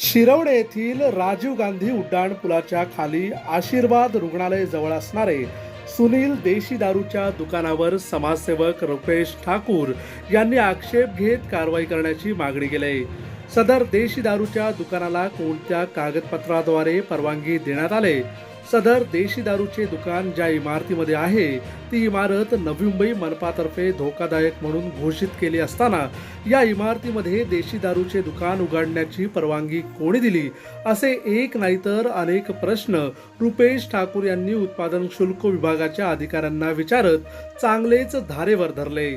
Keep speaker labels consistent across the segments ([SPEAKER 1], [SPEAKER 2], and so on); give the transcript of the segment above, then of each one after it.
[SPEAKER 1] शिरवडे येथील राजीव गांधी उड्डाण पुलाच्या खाली आशीर्वाद रुग्णालय जवळ असणारे सुनील देशी दारूच्या दुकानावर समाजसेवक रुपेश ठाकूर यांनी आक्षेप घेत कारवाई करण्याची मागणी केली. सदर देशी दारूच्या दुकानाला कोणत्या कागदपत्राद्वारे परवानगी देण्यात आले? सदर देशी दारूचे दुकान ज्या इमारतीमध्ये आहे ती इमारत नवी मुंबई मनपातर्फे धोकादायक म्हणून घोषित केली असताना या इमारतीमध्ये देशी दारूचे दुकान उघडण्याची परवानगी कोणी दिली? असे एक नाही तर अनेक प्रश्न रुपेश ठाकूर यांनी उत्पादन शुल्क विभागाच्या अधिकाऱ्यांना विचारत चांगलेच धारेवर धरले.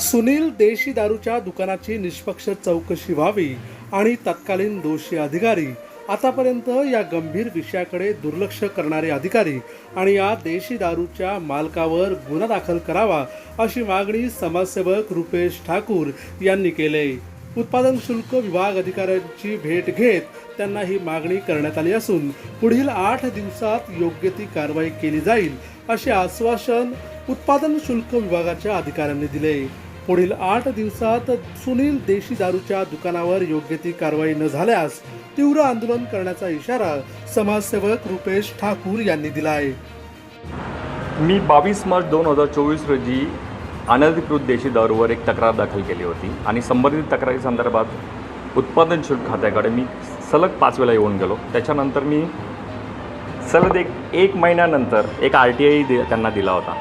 [SPEAKER 1] सुनील देशी दारूच्या दुकानाची निष्पक्ष चौकशी व्हावी आणि तत्कालीन दोषी अधिकारी आतापर्यंत या गंभीर विषयाकडे दुर्लक्ष करणारे अधिकारी आणि या देशी दारूच्या मालकावर गुन्हा दाखल करावा अशी मागणी समाजसेवक रुपेश ठाकूर यांनी केले. उत्पादन शुल्क विभाग अधिकाऱ्यांची भेट घेत त्यांना ही मागणी करण्यात आली असून पुढील आठ दिवसात योग्य ती कारवाई केली जाईल असे आश्वासन उत्पादन शुल्क विभागाच्या अधिकाऱ्यांनी दिले. पुढील आठ दिवसात सुनील देशी दारूच्या दुकानावर योग्य ती कारवाई न झाल्यास तीव्र आंदोलन करण्याचा इशारा समाजसेवक रुपेश ठाकूर यांनी दिला आहे
[SPEAKER 2] मी बावीस मार्च दोन हजार चोवीस रोजी अनधिकृत देशी दारूवर एक तक्रार दाखल केली होती आणि संबंधित तक्रारी संदर्भात उत्पादन शुल्क खात्याकडे मी सलग पाच वेळा येऊन गेलो. त्याच्यानंतर मी सलग एक एक महिन्यानंतर एक आर टी आय त्यांना दिला होता.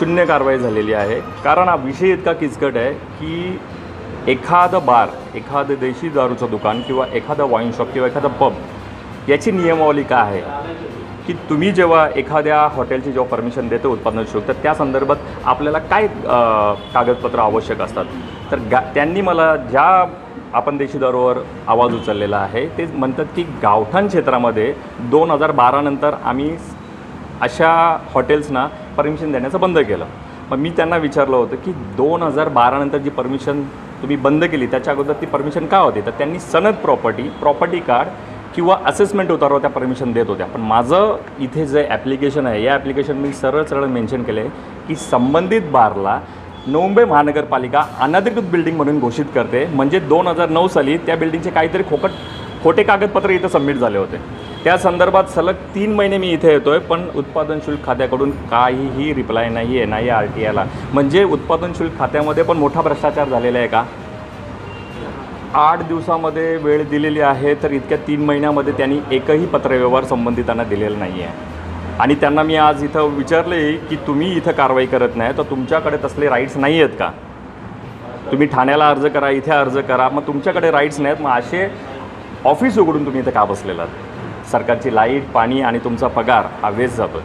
[SPEAKER 2] शून्य कारवाई झालेली आहे. कारण हा विषय इतका किचकट आहे की एखादं बार एखादं देशी दारूचं दुकान किंवा एखादं वाईन शॉप किंवा एखादं पब याची नियमावली काय आहे? की तुम्ही जेव्हा एखाद्या हॉटेलची जेव्हा परमिशन देतो उत्पादन शुल्क तर त्या संदर्भात आपल्याला काय कागदपत्रं कागदपत्र आवश्यक असतात? तर गा त्यांनी मला ज्या आपण देशी दारूवर आवाज उचललेला आहे ते म्हणतात की गावठाण क्षेत्रामध्ये दोन हजार बारानंतर आम्ही अशा हॉटेल्सना परमिशन देण्याचं बंद केलं. मग मी त्यांना विचारलं होतं की दोन हजार बारानंतर जी परमिशन तुम्ही बंद केली त्याच्या अगोदर ती परमिशन का होती? तर त्यांनी सनद प्रॉपर्टी प्रॉपर्टी कार्ड किंवा असेसमेंट उतारावर त्या परमिशन देत होत्या. पण माझं इथे जे ॲप्लिकेशन आहे या ॲप्लिकेशन मी सरळ सरळ मेन्शन केलं आहे की संबंधित बारला मुंबई महानगरपालिका अनधिकृत बिल्डिंग म्हणून घोषित करते. म्हणजे दोन हजार नऊ साली त्या बिल्डिंगचे काहीतरी खोकट खोटे कागदपत्र इथं सबमिट झाले होते. त्या संदर्भात सलग तीन महिने मी इथे येतो आहे पण उत्पादन शुल्क खात्याकडून काहीही रिप्लाय नाही आहे नाही आर टी आयला. म्हणजे उत्पादन शुल्क खात्यामध्ये पण मोठा भ्रष्टाचार झालेला आहे का? आठ दिवसामध्ये वेळ दिलेली आहे तर इतक्या तीन महिन्यामध्ये त्यांनी एकही पत्रव्यवहार संबंधितांना दिलेला नाही आहे आणि त्यांना मी आज इथं विचारले की तुम्ही इथं कारवाई करत नाही तर तुमच्याकडे तसले राईट्स नाही आहेत का? तुम्ही ठाण्याला अर्ज करा इथे अर्ज करा मग तुमच्याकडे राईट्स नाहीत मग असे ऑफिस उघडून तुम्ही इथं का बसलेला सरकारची लाइट पाणी आणि तुमचा पगार हा वेस्ट जातो